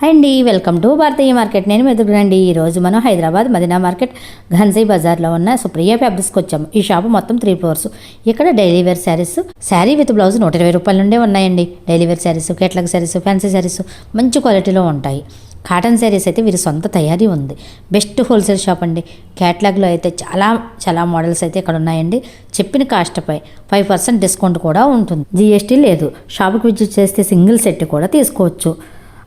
Hi అండి welcome to Bharatiya market నేను మెదుగునండి ఈ రోజు మనం హైదరాబాద్ మదీనా మార్కెట్ ఘన్సీ బజార్లో ఉన్న సుప్రియ ఫ్యాబ్రిక్స్కి వచ్చాము. ఈ షాప్ మొత్తం త్రీ ఫ్లోర్స్ ఇక్కడ daily wear saris sari with blouse నూట ఇరవై రూపాయల నుండే ఉన్నాయండి. Daily wear saris catalogue saris fancy saris మంచి క్వాలిటీలో ఉంటాయి. కాటన్ శారీస్ అయితే వీరి సొంత తయారీ ఉంది. బెస్ట్ హోల్సేల్ షాప్ అండి. క్యాట్లాగ్లో అయితే చాలా చాలా మోడల్స్ అయితే ఇక్కడ ఉన్నాయండి. చెప్పిన కాస్ట్పై ఫైవ్ పర్సెంట్ డిస్కౌంట్ కూడా ఉంటుంది. జిఎస్టీ లేదు. షాప్కి విజిట్ చేస్తే సింగిల్ సెట్ కూడా తీసుకోవచ్చు.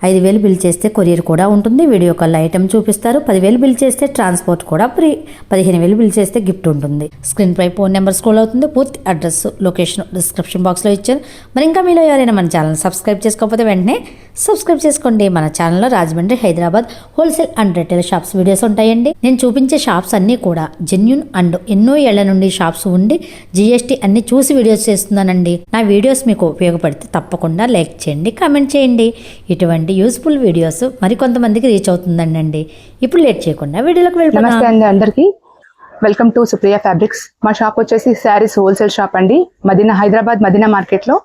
ఐదు వేలు బిల్ చేస్తే కొరియర్ కూడా ఉంటుంది వీడియో కాల్ ఐటమ్ చూపిస్తారు పదివేలు బిల్ చేస్తే ట్రాన్స్పోర్ట్ కూడా ఫ్రీ పదిహేను వేలు బిల్ చేస్తే గిఫ్ట్ ఉంటుంది. స్క్రీన్ పై ఫోన్ నెంబర్ స్క్రోల్ అవుతుంది పూర్తి అడ్రస్ లొకేషన్ డిస్క్రిప్షన్ బాక్స్లో ఇచ్చారు. మరి ఇంకా మీలో ఎవరైనా మన ఛానల్ సబ్స్క్రైబ్ చేసుకోకపోతే వెంటనే సబ్స్క్రైబ్ చేసుకోండి. మన ఛానల్లో Rajahmundry Hyderabad wholesale and retail shops videos ఉంటాయండి. నేను చూపించే షాప్స్ అన్నీ కూడా జెన్యున్ అండ్ ఎన్నో ఏళ్ళ నుండి షాప్స్ ఉండి జిఎస్టీ అన్ని చూసి వీడియోస్ చేస్తున్నానండి. నా వీడియోస్ మీకు ఉపయోగపడితే తప్పకుండా లైక్ చేయండి కామెంట్ చేయండి. ఇటువంటి యూస్ఫుల్ వీడియోస్ మరికొంతమందికి రీచ్ అవుతుందండి ఇప్పుడు లేట్ చేయకుండా వీడియోలోకి నమస్తే వెళ్ళిపోతాం అండి అందరికి. వెల్కమ్ టు సుప్రియ ఫ్యాబ్రిక్స్ మా షాప్ వచ్చేసి శారీస్ హోల్సేల్ షాప్ అండి. మదీనా హైదరాబాద్ మదీనా మార్కెట్లో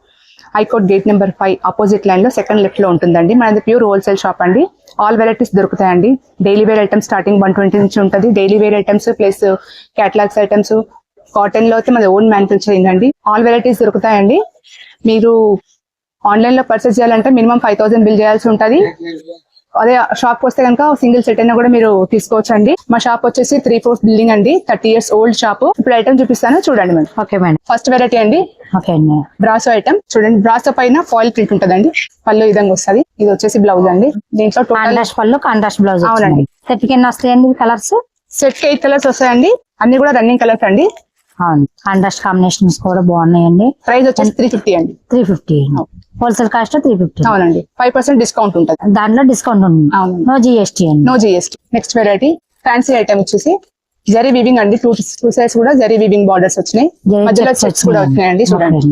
high court gate number five opposite లైన్లో సెకండ్ లెఫ్ట్లో ఉంటుందండి. మనది ప్యూర్ హోల్సేల్ షాప్ అండి. ఆల్ వెరైటీస్ దొరుకుతాయండి. Daily wear items starting one twenty నుంచి ఉంటుంది. Daily wear items plus catalogues items కాటన్లో అయితే మన ఓన్ మ్యానుఫ్యాక్చరింగ్ అండి. ఆల్ వెరైటీస్ దొరుకుతాయండి. మీరు ఆన్లైన్లో పర్చేస్ చేయాలంటే మినిమం ఫైవ్ థౌసండ్ బిల్ చేయాల్సి ఉంటది. అదే షాప్ వస్తే కనుక సింగిల్ సెట్ అయినా కూడా మీరు తీసుకోవచ్చు అండి మా షాప్ వచ్చేసి త్రీ ఫోర్త్ బిల్డింగ్ అండి. థర్టీ ఇయర్స్ ఓల్డ్ షాప్ ఇప్పుడు ఐటమ్ చూపిస్తాను. చూడండి madam. Okay madam. First variety అండి. ఓకే అండి బ్రాసో ఐటమ్ చూడండి బ్రాసో పైన ఫాయిల్ ప్రింట్ ఉంటదండి. పళ్ళు విధంగా వస్తది. ఇది వచ్చేసి బ్లౌజ్ అండి. దీంట్లో కాంట్రాస్ట్ పళ్ళు కాంట్రాస్ట్ బ్లౌజ్ అవునండి. సెట్ కింద వస్తాయండి కలర్స్ సెట్కి ఎయిట్ కలర్స్ వస్తాయండి. అన్ని కూడా రన్నింగ్ కలర్స్ అండి. కాంట్రాస్ట్ కాంబినేషన్స్ కూడా బాగున్నాయండి. ప్రైస్ వచ్చేసి త్రీ ఫిఫ్టీ అండి. Three fifty wholesale cost three fifty అవునండి. ఫైవ్ పర్సెంట్ డిస్కౌంట్ ఉంటుంది. దాంట్లో డిస్కౌంట్ ఉంది. అవునండి. నో జిఎస్టీ అండి. No GST next variety fancy item వచ్చేసి జరీ వీవింగ్ అండి. టూ టూ సైడ్స్ కూడా జరీ వీవింగ్ బార్డర్స్ వచ్చినాయి. మధ్యలో చెక్స్ కూడా. వచ్చినాయండి. చూడండి.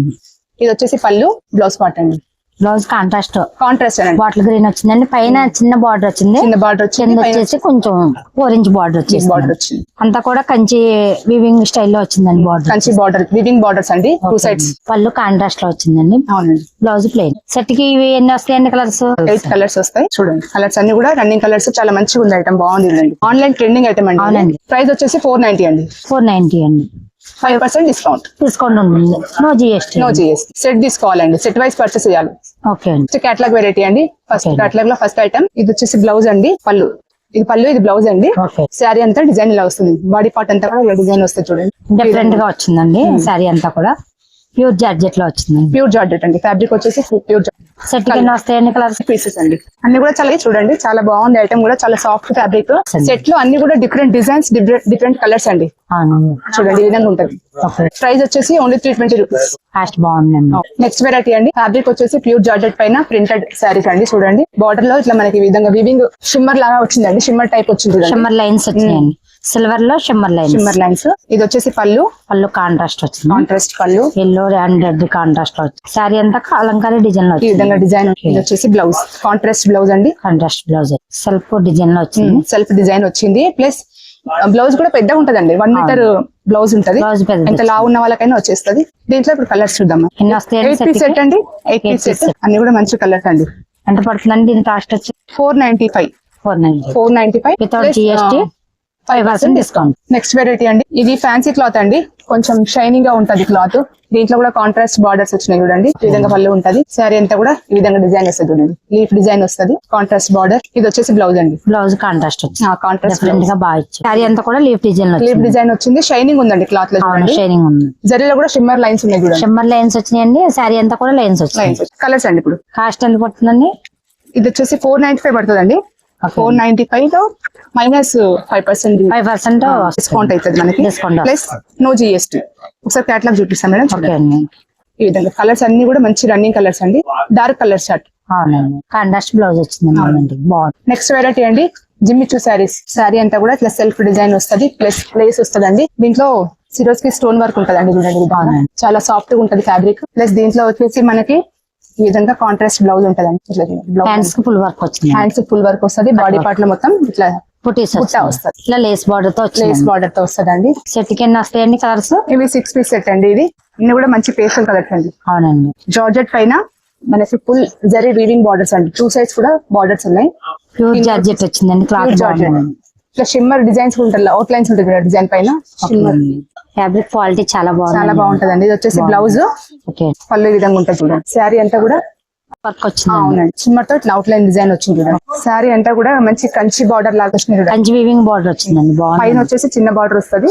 ఇది వచ్చేసి పళ్ళు బ్లౌజ్ పార్ట్ అండి. బ్లౌజ్ కాంట్రాస్ట్ కాంట్రాస్ట్ అండి బాటిల్ గ్రీన్ వచ్చిందండి. పైన చిన్న బార్డర్ వచ్చింది. చిన్న బార్డర్ కింద వచ్చింది వచ్చేసి కొంచెం ఇంచ్ బార్డర్ వచ్చేసి బార్డర్ వచ్చింది. అంతా కూడా కంచి వివింగ్ స్టైల్లో వచ్చిందండి border Kanchi border weaving borders అండి. టూ సైడ్స్ పళ్ళు కాంట్రాస్ట్లో వచ్చిందండి. బ్లౌజ్ ప్లెయిన్ సెట్కి ఇవి ఎన్ని వస్తాయండి కలర్స్ ఎయిట్ కలర్స్ వస్తాయి. చూడండి. కలర్స్ అన్ని కూడా రన్నింగ్ కలర్స్ చాలా మంచిగా ఉంది ఐటమ్ బాగుంది అండి ఆన్లైన్ ట్రెండింగ్ ఐటమ్ అండి అవునండి. ప్రైస్ వచ్చేసి ఫోర్ నైన్టీ అండి. ఫోర్ నైన్టీ అండి. ఫైవ్ పర్సెంట్ డిస్కౌంట్ డిస్కౌంట్ ఉంటుంది no GST no GS set తీసుకోవాలండి సెట్ వైస్ పర్చేస్ చేయాలి. ఓకే అండి. కేటలాగ్ వెరైటీ అండి. ఫస్ట్. కేటలాగ్లో ఫస్ట్ ఐటమ్ ఇది వచ్చేసి బ్లౌజ్ అండి. పళ్ళు. ఇది పళ్ళు ఇది బ్లౌజ్ అండి. శారీ అంతా డిజైన్ ఇలా వస్తుంది. బాడీ పార్ట్ అంతా కూడా డిజైన్ వస్తుంది చూడండి. డిఫరెంట్గా వచ్చిందండి. శారీ అంతా కూడా. ప్యూర్ జార్జెట్లో వచ్చిందండి ప్యూర్ జార్జెట్ అండి. ఫ్యాబ్రిక్ వచ్చేసి ప్యూర్ సెట్కి ఎన్ని వస్తాయండి కలర్స్? పీసెస్ అండి. అన్ని కూడా చాలా చూడండి. చాలా బాగుంది. ఐటమ్ కూడా చాలా సాఫ్ట్ ఫ్యాబ్రిక్ సెట్లో అన్ని కూడా డిఫరెంట్ డిజైన్స్ డిఫరెంట్ కలర్స్ అండి. చూడండి ఈ విధంగా ఉంటుంది. ప్రైస్ వచ్చేసి ఓన్లీ త్రీ ట్వంటీ రూపీస్ బాగుందండి నెక్స్ట్ వెరైటీ అండి. ఫ్యాబ్రిక్ వచ్చేసి ప్యూర్ జార్జెట్ పైన ప్రింటెడ్ శారీస్ అండి. చూడండి. బార్డర్లో ఇట్లా మనకి ఈ విధంగా వివింగ్ షిమ్మర్ లాగా వచ్చిందండి. షిమ్మర్ టైప్ వచ్చింది షిమ్మర్ లైన్స్ వచ్చినాయండి. సిల్వర్లో షిమ్మర్ లైన్స్ షిమ్మర్ లైన్స్ ఇది వచ్చేసి పళ్ళు. పళ్ళు కాంట్రాస్ట్ వచ్చింది. కాంట్రాస్ట్ పళ్ళు. ఎల్లో అండ్ రెడ్ కాంట్రాస్ట్లో వచ్చింది శారీ అంతా అలంకారీ డిజైన్లో ఈ విధంగా డిజైన్ ఇది వచ్చేసి బ్లౌజ్ కాంట్రాస్ట్ బ్లౌజ్ అండి. కాంట్రాస్ట్ బ్లౌజ్ సెల్ఫ్ డిజైన్లో వచ్చింది. సెల్ఫ్ డిజైన్ వచ్చింది. ప్లస్ బ్లౌజ్ కూడా పెద్దగా ఉంటదండి. వన్ మీటర్ బ్లౌజ్ ఉంటది. పెద్ద ఎంత లావు ఉన్న వాళ్ళకైనా వచ్చేస్తది. దీంట్లో ఇప్పుడు కలర్స్ చూద్దాం ఎయిట్ పీస్? సెట్ అండి. ఎయిట్ పీస్ సెట్ అన్ని కూడా మంచి కలర్స్ అండి. ఎంత పడుతుందండి? దీని కాస్ట్ వచ్చి four ninety five four ninety four ninety five without GST five percent discount next variety అండి. ఇది ఫ్యాన్సీ క్లాత్ అండి. కొంచెం షైనింగ్గా ఉంటది క్లాత్ దీంట్లో కూడా కాంట్రాస్ట్ బార్డర్స్ వచ్చినాయి చూడండి. ఈ విధంగా పళ్ళు ఉంటది. శారీ అంతా కూడా ఈ విధంగా డిజైన్ వస్తుంది చూడండి. లీఫ్ డిజైన్ వస్తది. కాంట్రాస్ట్ బార్డర్ ఇది వచ్చేసి బ్లౌజ్ అండి. బ్లౌజ్ కాంట్రాస్ట్ కాంట్రాస్ట్గా బాగా శారీ అంతా కూడా లీఫ్ డిజైన్ లీఫ్ డిజైన్ వచ్చింది. షైనింగ్ ఉందండి క్లాత్లో షైనింగ్ ఉంది. జరీలో కూడా షిమ్మర్ లైన్స్ ఉన్నాయి చూడండి. షిమ్మర్ లైన్స్ వచ్చినాయండి. శారీ అంతా కూడా లైన్స్ వచ్చినాయి. లైన్స్ కలర్స్ అండి ఇప్పుడు. కాస్ట్ ఎంత పడుతుందండి? ఇది వచ్చేసి ఫోర్ నైన్టీ ఫైవ్ పడుతుందండి. ఫోర్ నైన్టీ ఫైవ్లో minus five percent five percent discount అవుతుంది మనకి. ప్లస్ నో జిఎస్టీ ఒకసారి క్యాట్లాగ్ చూపిస్తాం మేడం చూడండి. అండి. ఈ విధంగా కలర్స్ అన్ని కూడా మంచి రన్నింగ్ కలర్స్ అండి. Dark colour shirt contrast blouse వచ్చింది నెక్స్ట్ వెరైటీ అండి జిమ్మిచూ శారీస్ శారీ అంతా కూడా ఇట్లా సెల్ఫ్ డిజైన్ వస్తది ప్లస్ ప్లేస్ వస్తదండి. దీంట్లో సిరోస్కి స్టోన్ వర్క్ చూడండి. ఈ విధంగా. అవునండి. చాలా సాఫ్ట్గా ఉంటది ఫ్యాబ్రిక్ ప్లస్ దీంట్లో వచ్చేసి మనకి ఈ విధంగా కాంట్రాస్ట్ బ్లౌజ్ ఉంటదండి. ఇట్లా బ్లౌజ్ హ్యాండ్స్కి ఫుల్ వర్క్ వచ్చింది. హ్యాండ్స్ ఫుల్ వర్క్ వస్తది. బాడీ పార్ట్లో మొత్తం ఇట్లా. ఇట్లా లేస్ బార్డర్తో లేస్ బార్డర్తో వస్తదండి. సెట్కి ఎన్ని వస్తాయండి కలర్స్ ఇవి సిక్స్ పీస్ సెట్ అండి ఇది. ఇన్ని కూడా మంచి పేస్టల్ కలర్స్ అండి. అవునండి. జార్జెట్ పైన మనకి ఫుల్ జరీ వీవింగ్ బార్డర్స్ అండి. టూ సైడ్స్ కూడా బార్డర్స్ ఉన్నాయి. ప్యూర్ జార్జెట్ వచ్చిందండి. క్లాత్ బాగుంది ఇట్లా షిమ్మర్ డిజైన్స్ ఉంటాయి. అవుట్ లైన్స్ ఉంటుంది కదా డిజైన్ పైన? షిమ్మర్ ఫ్యాబ్రిక్ క్వాలిటీ చాలా బాగుంది. చాలా బాగుంటదండి. ఇది వచ్చేసి బ్లౌజ్ పళ్ళు ఈ విధంగా ఉంటుంది చూడండి. శారీ అంతా కూడా వర్క్ వచ్చింది అవునండి. ఇట్లా అవుట్ లైన్ డిజైన్ వచ్చింది చూడండి. శారీ అంతా కూడా మంచి కంచి బార్డర్ లాగా వచ్చింది కంచి వీవింగ్ బార్డర్ వచ్చిందండి. పైన వచ్చేసి చిన్న బార్డర్ వస్తుంది.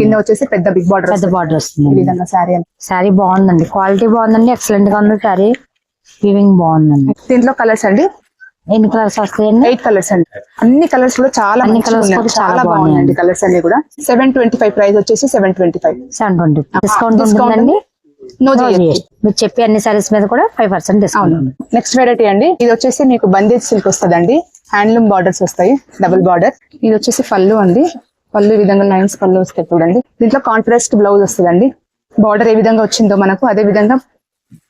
కింద వచ్చేసి పెద్ద బిగ్ బార్డర్ పెద్ద బార్డర్ ఈ వస్తుంది. విధంగా శారీ అంతా. శారీ బాగుందండి. క్వాలిటీ బాగుందండి. ఎక్సలెంట్గా ఉంది. శారీ వీవింగ్ బాగుందండి. దీంట్లో కలర్స్ అండి. ఎన్ని కలర్స్ వస్తాయండి? ఎయిట్ కలర్స్ అండి. అన్ని కలర్స్ కూడా చాలా అన్ని. కూడా చాలా బాగున్నాయండి. కలర్స్ అన్ని కూడా. సెవెన్ ట్వంటీ ఫైవ్ ప్రైస్ వచ్చేసి seven twenty five seven twenty discount ఉంటుందండి. నో. మీరు చెప్పే అన్ని సారీస్ మీద కూడా five percent discount next variety అండి. ఇది వచ్చేసి మీకు బందేజ్ సిల్క్ వస్తుందండి. హ్యాండ్లూమ్ బార్డర్స్ వస్తాయి. డబుల్ బార్డర్ ఇది వచ్చేసి పళ్ళు అండి. పళ్ళు ఈ విధంగా లైన్స్ పళ్ళు వస్తాయి చూడండి. దీంట్లో కాంట్రాస్ట్ బ్లౌజ్ వస్తుందండి. బార్డర్ ఏ విధంగా వచ్చిందో మనకు అదే విధంగా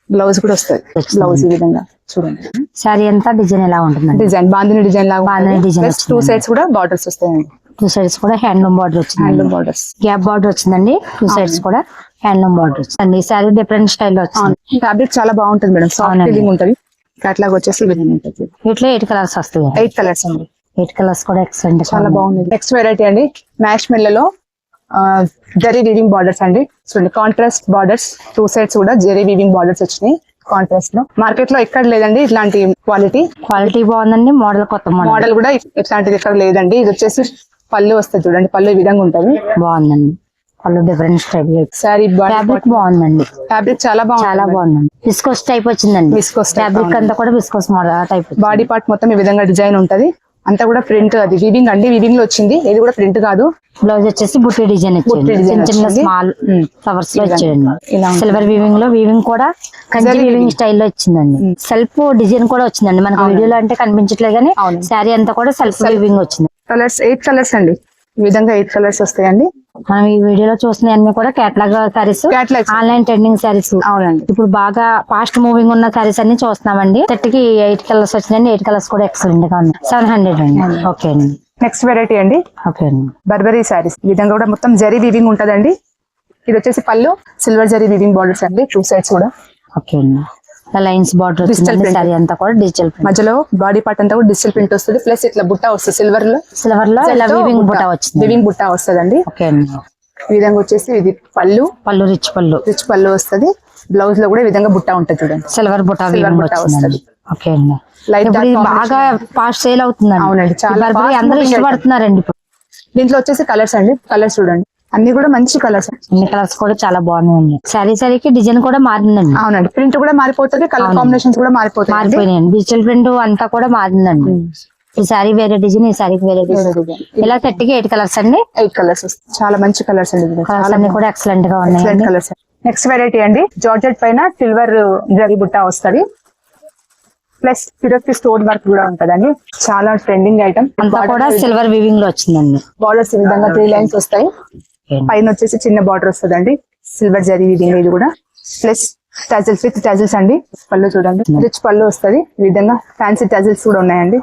బ్లౌజ్ కూడా వస్తుంది. బ్లౌజ్ ఈ విధంగా చూడండి. శారీ అంతా డిజైన్ ఎలా ఉంటుందండి? డిజైన్ బాందిని డిజైన్ లాగా ప్లస్ టూ వచ్చిందండి. సైడ్స్ కూడా బార్డర్స్ వస్తాయండి. టూ సైడ్స్ కూడా హ్యాండ్లూమ్ బార్డర్ వచ్చింది హ్యాండ్లూమ్ బార్డర్స్ గ్యాప్ బార్డర్ వచ్చిందండి. టూ సైడ్స్ కూడా హ్యాండ్లూమ్ బార్డర్ వచ్చింది శారీ డిఫరెంట్ స్టైల్ వచ్చింది. ఫ్యాబ్రిక్ చాలా బాగుంటుంది మేడం. సాఫ్ట్. ఫీలింగ్ ఉంటుంది. అట్లాగా వచ్చేసి ఈ విధంగా ఉంటుంది. వీటిలో ఎయిట్ కలర్స్ వస్తాయి ఎయిట్ కలర్స్ అండి. ఎయిట్ కలర్స్ కూడా ఎక్సలెంట్ చాలా బాగుంది. నెక్స్ట్ వెరైటీ అండి. మ్యాష్ మెల్లలో జరీ వీవింగ్ బార్డర్స్ అండి. చూడండి కాంట్రాస్ట్ బార్డర్స్ టూ సైడ్స్ కూడా జరీ వీవింగ్ బార్డర్స్ వచ్చినాయి కాంట్రాస్ట్లో. మార్కెట్లో ఎక్కడ లేదండి ఇట్లాంటి క్వాలిటీ క్వాలిటీ బాగుందండి మోడల్ కొత్త మోడల్ కూడా ఇట్లాంటిది ఎక్కడ లేదండి. ఇది వచ్చేసి పళ్ళు వస్తుంది చూడండి పళ్ళు ఈ విధంగా ఉంటుంది బాగుందండి. వాళ్ళు డిఫరెంట్ స్టైల్ శారీ ఫ్యాబ్రిక్ బాగుందండి. ఫ్యాబ్రిక్ చాలా చాలా బాగుంది బాగుందండి. విస్కోస్ టైప్ వచ్చిందండి. Type, fabric. అంతా కూడా viscose model type body part మొత్తం ఈ విధంగా డిజైన్ ఉంటది. అంతా కూడా ప్రింట్ అది వీవింగ్ అండి వీవింగ్లో వచ్చింది ఇది కూడా ప్రింట్ కాదు బ్లౌజ్ వచ్చేసి బుట్టి డిజైన్ చిన్న చిన్న వచ్చింది. స్మాల్. ఫ్లవర్స్లో. సిల్వర్ వీవింగ్లో వీవింగ్ కూడా కంచి వీవింగ్ weaving. స్టైల్లో వచ్చిందండి సెల్ఫ్ డిజైన్ కూడా వచ్చిందండి మనకి. వీడియోలో అంటే కనిపించట్లేదు కానీ. శారీ అంతా కూడా సెల్ఫ్. వీవింగ్ వచ్చింది కలర్స్ ఎయిట్ కలర్స్ అండి ఈ విధంగా ఎయిట్ కలర్స్ వస్తాయండి. మనం ఈ వీడియోలో చూస్తున్న అన్ని కూడా catalogue saris. Online trending saris అవునండి. ఇప్పుడు బాగా ఫాస్ట్ మూవింగ్ ఉన్న సారీస్ అన్ని చూస్తున్నామండి. థర్టీకి ఎయిట్ కలర్స్ వచ్చినాయండి. ఎయిట్ కలర్స్ కూడా ఎక్సలెంట్గా ఉన్నాయి. సెవెన్ హండ్రెడ్ అండి. ఓకే అండి. నెక్స్ట్ వెరైటీ అండి. ఓకే అండి. బర్బరీ శారీస్ ఈ విధంగా కూడా మొత్తం జరీ వీవింగ్ ఉంటదండి. ఇది వచ్చేసి pallu silver zari weaving borders అండి. టూ సైడ్స్ కూడా. ఓకే అండి. Lines border print. సారీ అంతా కూడా డిజిటల్ ప్రింట్ మధ్యలో బాడీ పార్ట్ అంతా కూడా డిజిటల్ ప్రింట్ వస్తుంది. ప్లస్ ఇట్లా బుట్ట వస్తుంది. సిల్వర్లో. సిల్వర్లో ఇలా వీవింగ్ బుట్ట. వచ్చింది. వివింగ్ బుట్ట వస్తుందండి. ఓకే అండి. ఈ విధంగా వచ్చేసి ఇది పళ్ళు. పళ్ళు రిచ్ పళ్ళు. రిచ్ పళ్ళు వస్తుంది. బ్లౌజ్లో కూడా ఈ విధంగా బుట్ట ఉంటుంది చూడండి. సిల్వర్ బుట్ట వీవింగ్ బుట్ట వచ్చిందండి. ఓకే అండి. Combination. బాగా ఫాస్ట్ సేల్ అవుతుందండి. అవునండి, చాలా అందరూ ఇష్టపడుతున్నారండి దీంట్లో వచ్చేసి కలర్స్ అండి. కలర్స్ చూడండి. అన్ని కూడా మంచి కలర్స్. అన్ని కలర్స్ కూడా చాలా బాగున్నాయండి. శారీ శారీకి డిజైన్ కూడా మారిందండి. అవునండి. ప్రింట్ కూడా మారిపోతుంది కలర్. కాంబినేషన్స్ కూడా మారిపోతాయి మారిపోయినాయండి. డిజిటల్ ప్రింట్ అంతా కూడా మారిందండి. ఈ శారీ వేరే డిజైన్ ఈ శారీకి వేరే డిజైన్. ఇలా థర్టీకి ఎయిట్ కలర్స్ అండి. Eight colours. చాలా మంచి కలర్స్ అండి. కలర్స్ అన్ని కూడా ఎక్సలెంట్గా ఉన్నాయండి. కలర్స్. నెక్స్ట్ వెరైటీ అండి. జార్జెట్ పైన సిల్వర్ జరీ బుట్ట వస్తది. ప్లస్ ఫిరోస్కి స్టోన్ వర్క్ కూడా ఉంటదండి. చాలా ట్రెండింగ్ ఐటమ్ అంతా కూడా సిల్వర్ వీవింగ్లో వచ్చిందండి. బార్డర్స్ ఈ విధంగా త్రీ లైన్స్ వస్తాయి. పైన వచ్చేసి చిన్న బార్డర్ వస్తుందండి. సిల్వర్ జరీ ఇది కూడా. ప్లస్ టజల్స్ విత్ టజల్స్ అండి. పళ్ళు చూడండి. రిచ్ పళ్ళు వస్తది. ఈ విధంగా ఫ్యాన్సీ టజల్స్ కూడా ఉన్నాయండి.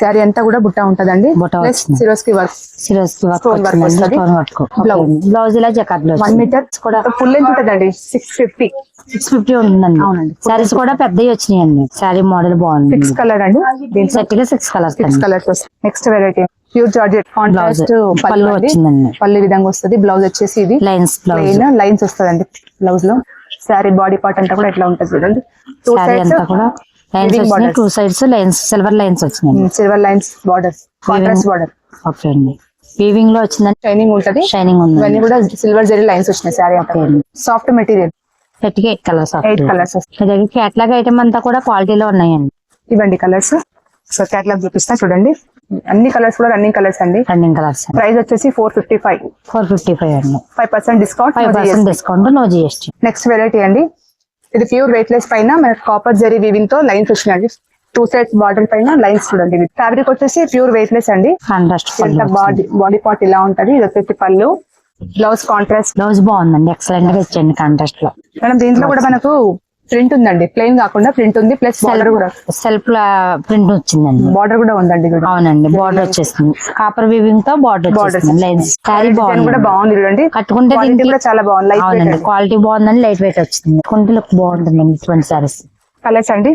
శారీ అంతా కూడా బుట్ట ఉంటదండి. సిరోస్కి వర్క్ వస్తది. బ్లౌజ్ ఇలా జకాట్లో వన్ మీటర్ కూడా. ఫుల్ లెంత్ ఉంటదండి. సిక్స్ ఫిఫ్టీ సిక్స్ ఫిఫ్టీ ఉంటుందండి అవునండి. శారీస్ కూడా పెద్దవి వచ్చినాయండి. శారీ మోడల్ బాగుంది. సిక్స్ కలర్ అండి. Six colours six colours next variety pure georgette contrast. Pallu అండి. వచ్చిందండి. పళ్ళు విధంగా వస్తుంది? బ్లౌజ్ వచ్చేసి ఇది లైన్స్ బ్లౌజ్ లైన్స్ వస్తుందండి బ్లౌజ్లో. శారీ బాడీ పార్ట్ అంతా కూడా ఇట్లా ఉంటుంది చూడండి. టూ కూడా lines. Two sides lines silver lines వచ్చినాయి. Silver lines border contrast border okay అండి. వీవింగ్లో వచ్చిందండి. షైనింగ్ ఉంటది. షైనింగ్ ఉంది ఇవన్నీ కూడా సిల్వర్ జరీ లైన్స్ వచ్చినాయి శారీ. సాఫ్ట్ మెటీరియల్కి ఎయిట్ కలర్స్ ఎయిట్ కలర్స్ వస్తాయి కేటలాగ్ ఐటమ్ అంతా కూడా క్వాలిటీలో ఉన్నాయండి. ఇవ్వండి కలర్స్ సో క్యాట్లాగ్ చూపిస్తా చూడండి. అన్ని కలర్స్ కూడా రన్నింగ్ కలర్స్ అండి. రన్నింగ్ కలర్స్ ప్రైస్ వచ్చేసి four fifty five. Four fifty five అండి. Five percent discount five percent discount no GST next variety అండి. ఇది ప్యూర్ వెయిట్ లెస్ పైన మనకి కాపర్ జరీ వీవింగ్తో లైన్స్ వచ్చినాయండి టూ సైడ్స్ బార్డర్ పైన లైన్స్ చూడండి. ఇది ఫ్యాబ్రిక్ వచ్చేసి ప్యూర్ వెయిట్ లెస్ అండి బాడీ బాడీ పార్ట్ ఇలా ఉంటది. ఇది వచ్చేసి పళ్ళు. బ్లౌజ్ కాంట్రాస్ట్ బ్లౌజ్ బాగుందండి. ఎక్సలెంట్గా ఇచ్చండి కాంట్రాస్ట్లో. మేడం దీంట్లో కూడా మనకు ప్రింట్ ఉందండి. ప్లెయిన్ కాకుండా ప్రింట్ ఉంది. ప్లస్ బార్డర్ కూడా సెల్ఫ్ ప్రింట్ వచ్చిందండి. బార్డర్ కూడా ఉందండి అవునండి. బార్డర్ వచ్చేసింది. కాపర్ వీవింగ్తో బార్డర్ డిజైన్ బాగుంది కూడా బాగుంది. చూడండి. కట్టుకుంటే కూడా చాలా బాగుంది. అవునండి. క్వాలిటీ బాగుందని లైట్ వెయిట్ వచ్చింది. కుంటే లుక్ బాగుంటుందండి ఇటువంటి సారీస్ కలర్స్ అండి?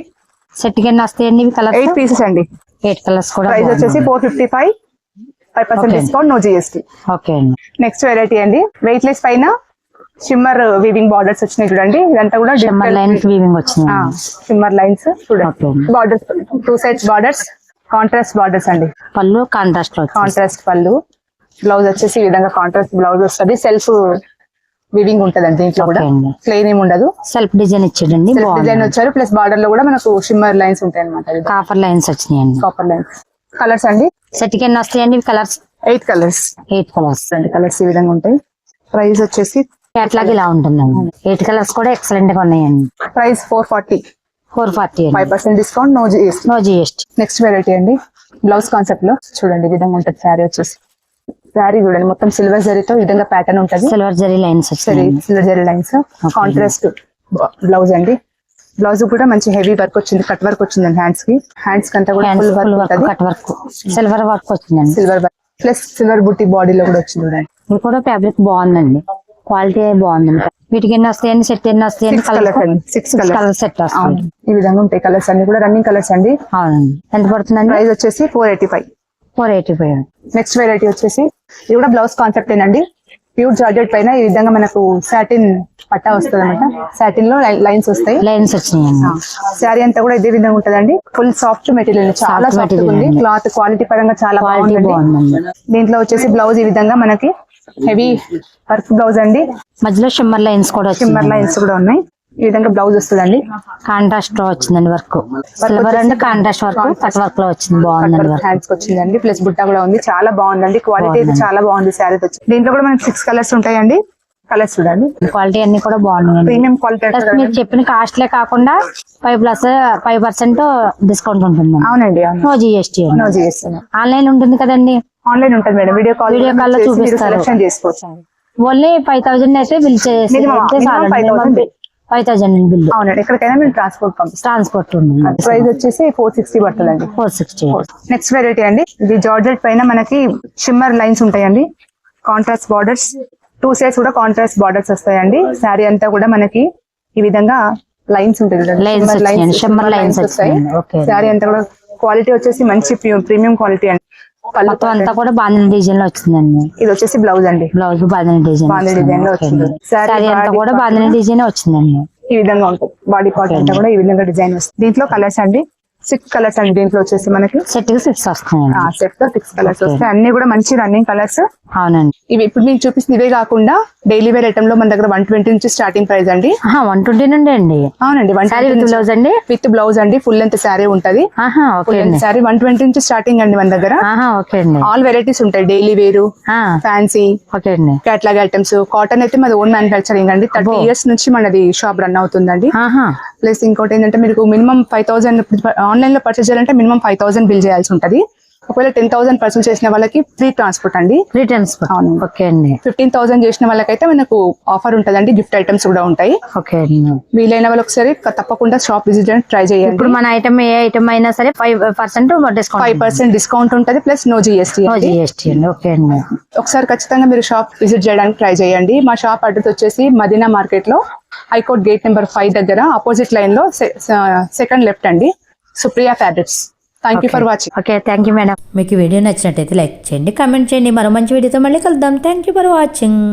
సెట్కి ఎన్ని వస్తాయండి ఇవి కలర్స్ ఎయిట్ పీసెస్ అండి. ఎయిట్ కలర్స్ కూడా ప్రైస్ వచ్చేసి four fifty five five percent. Discount no GST okay అండి. నెక్స్ట్ వెరైటీ అండి. వెయిట్ లెస్ పైన షిమ్మర్ వీవింగ్ బార్డర్స్ వచ్చినాయి చూడండి. ఇదంతా కూడా షమ్మర్ లైన్స్ వీవింగ్ వచ్చింది షిమ్మర్ లైన్స్ చూడండి. Borders two sides borders contrast borders అండి. Pallu contrast contrast pallu. Blouse వచ్చేసి ఈ విధంగా కాంట్రాస్ట్ బ్లౌజ్ వస్తుంది. సెల్ఫ్ వివింగ్ ఉంటదండి దీంట్లో కూడా. అండి. ప్లెయిన్ ఏమి ఉండదు. సెల్ఫ్ డిజైన్ ఇచ్చాడండి సెల్ఫ్ డిజైన్ వచ్చారు. ప్లస్ బార్డర్లో కూడా మనకు షిమ్మర్ లైన్స్ ఉంటాయి అనమాట కాపర్ లైన్స్ వచ్చినాయండి. కాపర్ లైన్స్ కలర్స్ అండి? సెట్కి ఎన్ని వస్తాయండి? Colours eight colours eight colours రెండు కలర్స్ ఈ విధంగా ఉంటాయి. ప్రైస్ వచ్చేసి కేటలాగ్ ఇలా ఉంటుందండి. ఎయిట్ కలర్స్ కూడా ఎక్సలెంట్గా ఉన్నాయండి. Price four forty four forty five percent discount no GST no GST next variety అండి. బ్లౌజ్ కాన్సెప్ట్లో చూడండి విధంగా ఉంటుంది శారీ వచ్చేసి. శారీ చూడండి మొత్తం సిల్వర్ జరీతో విధంగా ప్యాటర్న్ ఉంటుంది. Silver zari lines silver zari lines contrast blouse అండి. బ్లౌజ్ కూడా మంచి హెవీ వర్క్ వచ్చింది కట్ వర్క్ వచ్చింది హ్యాండ్స్కి. హ్యాండ్స్ కంతా కూడా ఫుల్ వర్క్ వర్క్ ఉంటుంది. కట్ వర్క్ సిల్వర్ వర్క్ వచ్చిందండి. సిల్వర్ ప్లస్ సిల్వర్ బుట్టి బాడీలో కూడా వచ్చింది చూడండి. ఇది కూడా ఫ్యాబ్రిక్ బాగుందండి. క్వాలిటీ బాగుందండి వీటికి ఎన్ని వస్తాయండి సెట్ ఎన్ని వస్తాయండి సిక్స్ కలర్ సెట్ వస్తుంది ఈ విధంగా ఉంటాయి కలర్స్ అన్ని కూడా రన్నింగ్ కలర్స్ అండి. అవునండి. ఎంత పడుతుందండి? ప్రైస్ వచ్చేసి four eighty five four eighty five next variety వచ్చేసి ఇది కూడా బ్లౌజ్ కాన్సెప్ట్ ఏనండి. ప్యూర్ జార్జెట్ పైన ఈ విధంగా మనకు సాటిన్ పట్టా వస్తుంది అనమాట సాటిన్లో లైన్స్ వస్తాయి. లైన్స్ వచ్చినాయండి శారీ అంతా కూడా ఇదే విధంగా ఉంటదండి. ఫుల్ సాఫ్ట్ మెటీరియల్ చాలా సాఫ్ట్ ఉంది. క్లాత్ క్వాలిటీ పరంగా చాలా బాగుందండి. దీంట్లో వచ్చేసి బ్లౌజ్ ఈ విధంగా మనకి హెవీ వర్క్ బ్లౌజ్ అండి. మధ్యలో షిమ్మర్ లైన్స్ కూడా షిమ్మర్ లైన్స్ కూడా ఉన్నాయి. ఈ విధంగా బ్లౌజ్ వస్తుందండి. కాంట్రాస్ట్లో వచ్చిందండి work silver and contrast work cut వర్క్లో వచ్చింది బాగుందండి హ్యాండ్స్ వచ్చిందండి. ప్లస్ బుట్ట కూడా ఉంది. చాలా బాగుందండి. క్వాలిటీ అయితే. చాలా బాగుంది శారీ వచ్చి దీంట్లో కూడా మనకి సిక్స్ కలర్స్ ఉంటాయండి. కలర్స్ చూడండి. క్వాలిటీ అన్ని కూడా బాగున్నాయండి. ప్రీమియం క్వాలిటీ మీరు చెప్పిన కాస్ట్లే కాకుండా five plus five percent discount ఉంటుంది. అవునండి అవును. నో జిఎస్టీ నో చేస్తున్నాం ఆన్లైన్ ఉంటుంది కదండి. ఆన్లైన్ ఉంటుంది madam. Video call Video call లో చూపిస్తారు. సెలెక్షన్ చేసుకోవచ్చు. ఓన్లీ ఫైవ్ థౌజండ్ అయితే బిల్ చేసి Minimum, minimum 5,000 ఫైవ్ బిల్ అవునండి. ఎక్కడికైనా మీరు ట్రాన్స్పోర్ట్ ట్రాన్స్పోర్ట్ ప్రైస్ వచ్చేసి four sixty four sixty next variety అండి. ఇది జార్జెట్ పైన మనకి షిమ్మర్ లైన్స్ ఉంటాయండి. కాంట్రాస్ట్ బార్డర్స్ టూ సైడ్స్ కూడా కాంట్రాస్ట్ బార్డర్స్ వస్తాయండి. శారీ అంతా కూడా మనకి ఈ విధంగా లైన్స్ ఉంటాయి. శారీ అంతా కూడా క్వాలిటీ వచ్చేసి మంచి ప్రీమియం క్వాలిటీ అండి. మొత్తం అంతా కూడా బాంధని డిజైన్లో వచ్చిందండి. ఇది వచ్చేసి బ్లౌజ్ అండి. బ్లౌజ్ బాంధని డిజైన్ design లో వచ్చింది. సారీ అంతా కూడా బాంధని డిజైన్ వచ్చిందండి. ఈ విధంగా ఉంటుంది. బాడీ పార్ట్ అంతా కూడా ఈ విధంగా డిజైన్ వస్తుంది. దీంట్లో కలర్స్ అండి? సిక్స్ కలర్స్ అండి దీంట్లో వచ్చేసి మనకి. సెట్ సిక్స్ వస్తున్నాయండి సెట్ సిక్స్ కలర్స్. వస్తాయి. అన్ని కూడా మంచి రన్నింగ్ కలర్స్ అవునండి. ఇవి ఇప్పుడు మీకు చూపిస్తుంది ఇవే కాకుండా డైలీ వేర్ ఐటమ్లో మన దగ్గర వన్ ట్వంటీ నుంచి స్టార్టింగ్ ప్రైస్ అండి. వన్ ట్వంటీ నుండి అండి. అవునండి వన్ సారీ విత్ బ్లౌజ్ అండి? విత్ బ్లౌజ్ అండి ఫుల్ లెంత్ శారీ ఉంటది. శారీ వన్ ట్వంటీ నుంచి స్టార్టింగ్ అండి మన దగ్గర. ఓకే అండి. ఆల్ వెరైటీస్ ఉంటాయి డైలీ వేరు ఫ్యాన్సీ ఓకే అండి. కేటలాగ్ ఐటమ్స్ కాటన్ అయితే మాది ఓన్ మ్యానుఫాక్చరింగ్ అండి. థర్టీ. ఇయర్స్ నుంచి మనది షాప్ రన్ అవుతుందండి. ప్లస్ ఇంకోటి ఏంటంటే మీకు మినిమం ఫైవ్ థౌసండ్ ఆన్లైన్లో పర్చేస్ చేయాలంటే మినిమం ఫైవ్ థౌసండ్ బిల్ చేయాల్సి ఉంటది. ఒకవేళ టెన్ థౌసండ్ పర్చేస్ చేసిన వాళ్ళకి ఫ్రీ ట్రాన్స్పోర్ట్ అండి. రిటర్న్స్ అవును. ఓకే అండి. ఫిఫ్టీన్ థౌసండ్ చేసిన వాళ్ళకైతే మనకు ఆఫర్ ఉంటదండి. గిఫ్ట్ ఐటమ్స్ కూడా ఉంటాయి. ఓకే అండి. వీలైన వాళ్ళు ఒకసారి తప్పకుండా షాప్ విజిట్ చేయడానికి ట్రై చేయండి. ఇప్పుడు మన ఐటమ్ ఏ ఐటమ్ అయినా సరే five percent discount five percent discount ఉంటుంది plus no GST no GST అండి. ఓకే అండి. ఒకసారి ఖచ్చితంగా మీరు షాప్ విజిట్ చేయడానికి ట్రై చేయండి. మా షాప్ అడ్రస్ వచ్చేసి మదీనా మార్కెట్లో high court gate number five దగ్గర ఆపోజిట్ లైన్లో సెకండ్ లెఫ్ట్ అండి. Supriya fabrics. Thank you for watching okay thank you madam మీకు వీడియో నచ్చినట్టయితే లైక్ చేయండి కామెంట్ చేయండి. మరో మంచి వీడియోతో మళ్ళీ కలుద్దాం. Thank you for watching